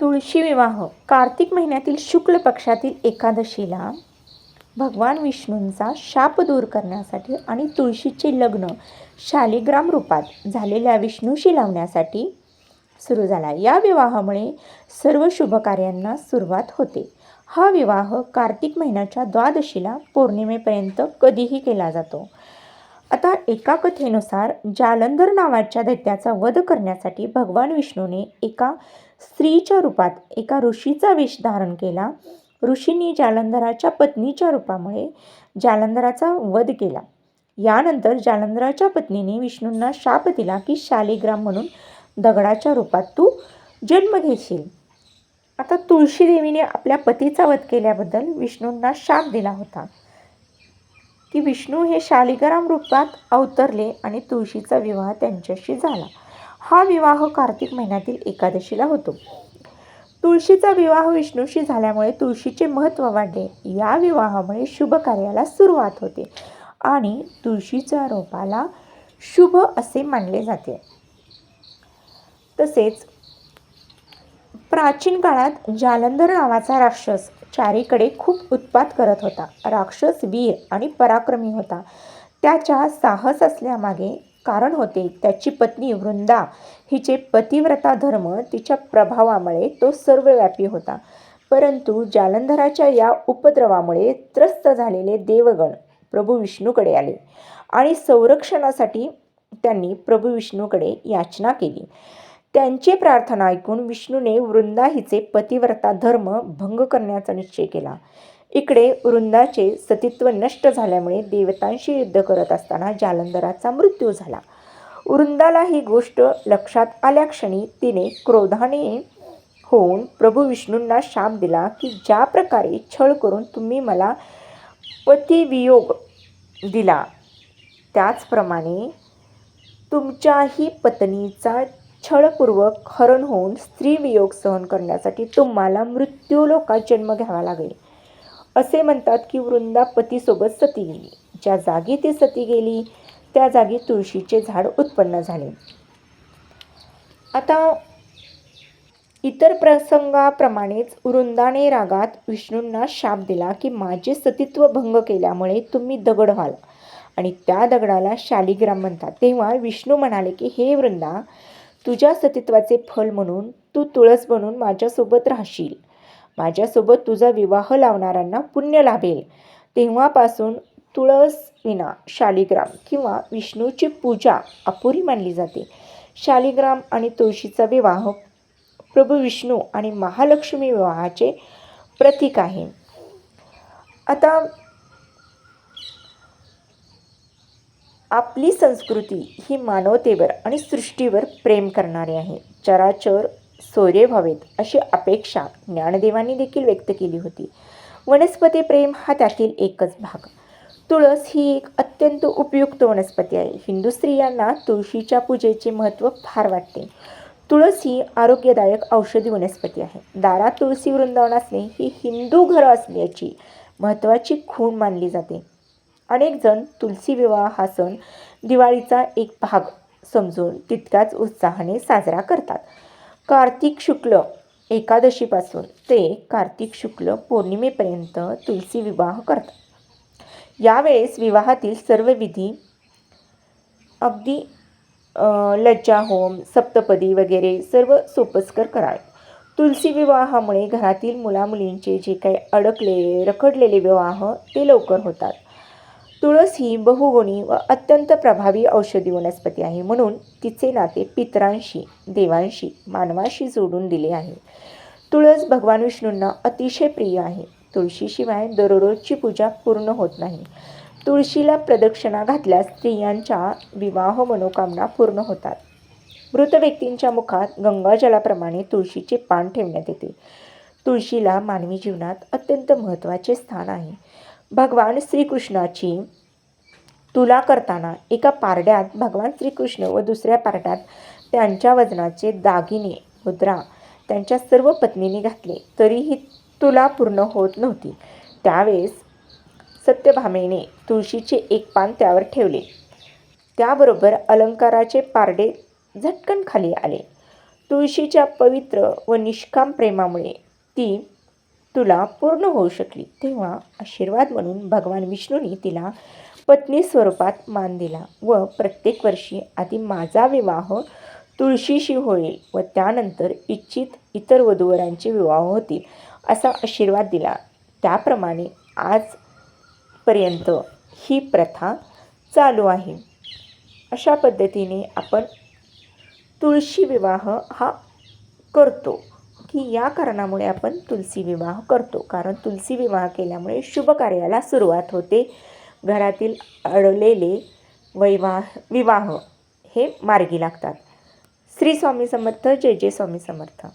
तुळशी विवाह. कार्तिक महिन्यातील शुक्ल पक्षातील एकादशीला भगवान विष्णूंचा शाप दूर करण्यासाठी आणि तुळशीचे लग्न शालिग्राम रूपात झालेल्या विष्णूशी लावण्यासाठी सुरू झाला. या विवाहामुळे सर्व शुभकार्यांना सुरुवात होते. हा विवाह कार्तिक महिन्याच्या द्वादशीला पौर्णिमेपर्यंत कधीही केला जातो. आता एका कथेनुसार जालंधर नावाच्या दैत्याचा वध करण्यासाठी भगवान विष्णूने एका स्त्रीच्या रूपात एका ऋषीचा वेश धारण केला. ऋषींनी जालंधराच्या पत्नीच्या रूपामुळे जालंधराचा वध केला. यानंतर जालंधराच्या पत्नीने विष्णूंना शाप दिला की शालिग्राम म्हणून दगडाच्या रूपात तू जन्म घेशील. आता तुळशीदेवीने आपल्या पतीचा वध केल्याबद्दल विष्णूंना शाप दिला होता. की विष्णू हे शालिग्राम रूपात अवतरले आणि तुळशीचा विवाह त्यांच्याशी झाला. हा विवाह कार्तिक महिन्यातील एकादशीला होतो. तुळशीचा विवाह विष्णूशी झाल्यामुळे तुळशीचे महत्त्व वाढले. या विवाहामुळे शुभ कार्याला सुरुवात होते आणि तुळशीच्या रोपाला शुभ असे मानले जाते. तसेच प्राचीन काळात जालंधर नावाचा राक्षस चारीकडे खूप उत्पात करत होता. राक्षस वीर आणि पराक्रमी होता. त्याच्या साहस असल्यामागे कारण होते त्याची पत्नी वृंदा हिचे पतिव्रता धर्म तिच्या प्रभावामुळे तो सर्वव्यापी होता. परंतु जालंधराच्या या उपद्रवामुळे त्रस्त झालेले देवगण प्रभू विष्णूकडे आले आणि संरक्षणासाठी त्यांनी प्रभू विष्णूकडे याचना केली. त्यांची प्रार्थना ऐकून विष्णूने वृंदा हिचे पतिव्रता धर्म भंग करण्याचा निश्चय केला. इकडे वृंदाचे सतीत्व नष्ट झाल्यामुळे देवतांशी युद्ध करत असताना जालंधराचा मृत्यू झाला. वृंदाला ही गोष्ट लक्षात आल्याक्षणी तिने क्रोधाने होऊन प्रभू विष्णूंना शाप दिला की ज्या प्रकारे छळ करून तुम्ही मला पतिवियोग दिला त्याचप्रमाणे तुमच्याही पत्नीचा छळपूर्वक हरण होऊन स्त्रीवियोग सहन करण्यासाठी तुम्हाला मृत्यूलोकात जन्म घ्यावा लागेल. असे म्हणतात की वृंदा पतीसोबत सती गेली. ज्या जागी ती सती गेली त्या जागी तुळशीचे झाड उत्पन्न झाले. आता इतर प्रसंगाप्रमाणेच वृंदाने रागात विष्णूंना शाप दिला की माझे सतीत्व भंग केल्यामुळे तुम्ही दगड व्हाल. आणि त्या दगडाला शालिग्राम म्हणतात. तेव्हा विष्णू म्हणाले की हे वृंदा तुझ्या सतीत्वाचे फल म्हणून तू तुळस बनून माझ्यासोबत राहशील. माझ्यासोबत तुझा विवाह लावणाऱ्यांना पुण्य लाभेल. तेव्हापासून तुळस विना शालिग्राम किंवा विष्णूची पूजा अपुरी मानली जाते. शालिग्राम आणि तुळशीचा विवाह प्रभू विष्णू आणि महालक्ष्मी विवाहाचे प्रतीक आहे. आता आपली संस्कृती ही मानवतेवर आणि सृष्टीवर प्रेम करणारी आहे. चराचर सोयरे व्हावेत अशी अपेक्षा ज्ञानदेवांनी देखील व्यक्त केली होती. वनस्पती प्रेम हा त्यातील एकच भाग. तुळस ही एक अत्यंत उपयुक्त वनस्पती आहे. हिंदू स्त्रियांना तुळशीच्या पूजेचे महत्त्व फार वाटते. तुळस ही आरोग्यदायक औषधी वनस्पती आहे. दारात तुळशी वृंदावन असणे ही हिंदू घरं असल्याची महत्त्वाची खूण मानली जाते. अनेक जण तुलसी विवाह हा सण दिवाळीचा एक भाग समजून तितक्याच उत्साहाने साजरा करतात. कार्तिक शुक्ल एकादशीपासून ते कार्तिक शुक्ल पौर्णिमेपर्यंत तुलसी विवाह करतात. यावेळेस विवाहातील सर्व विधी अगदी लज्जा होम सप्तपदी वगैरे सर्व सोपस्कर करावे. तुलसी विवाहामुळे घरातील मुलामुलींचे जे काही अडकलेले रखडलेले विवाह ते लवकर होतात. तुळस ही बहुगुणी व अत्यंत प्रभावी औषधी वनस्पती आहे. म्हणून तिचे नाते पितरांशी देवांशी मानवाशी जोडून दिले आहे. तुळस भगवान विष्णूंना अतिशय प्रिय आहे. तुळशीशिवाय दररोजची पूजा पूर्ण होत नाही. तुळशीला प्रदक्षिणा घातल्यास स्त्रियांच्या विवाह मनोकामना पूर्ण होतात. मृत व्यक्तींच्या मुखात गंगाजलाप्रमाणे तुळशीचे पान ठेवण्यात येते. तुळशीला मानवी जीवनात अत्यंत महत्त्वाचे स्थान आहे. भगवान श्रीकृष्णाची तुला करताना एका पारड्यात भगवान श्रीकृष्ण व दुसऱ्या पारड्यात त्यांच्या वजनाचे दागिने मुद्रा त्यांच्या सर्व पत्नीने घातले. तरीही तुला पूर्ण होत नव्हती. त्यावेळेस सत्यभामेने तुळशीचे एक पान त्यावर ठेवले. त्याबरोबर अलंकाराचे पारडे झटकन खाली आले. तुळशीच्या पवित्र व निष्काम प्रेमामुळे ती तुला पूर्ण होऊ शकली. तेव्हा आशीर्वाद म्हणून भगवान विष्णूंनी तिला पत्नी स्वरूपात मान दिला व प्रत्येक वर्षी आधी माझा विवाह तुळशीशी होईल व त्यानंतर इच्छित इतर वधूवरांचे विवाह होतील असा आशीर्वाद दिला. त्याप्रमाणे आजपर्यंत ही प्रथा चालू आहे. अशा पद्धतीने आपण तुळशी विवाह हा करतो. की या कारणामुळे आपण तुलसी विवाह करतो. कारण तुलसी विवाह केल्यामुळे शुभ कार्याला सुरुवात होते. घरातील अडलेले वैवाह विवाह हे मार्गी लागतात. श्री स्वामी समर्थ जय जय स्वामी समर्थ.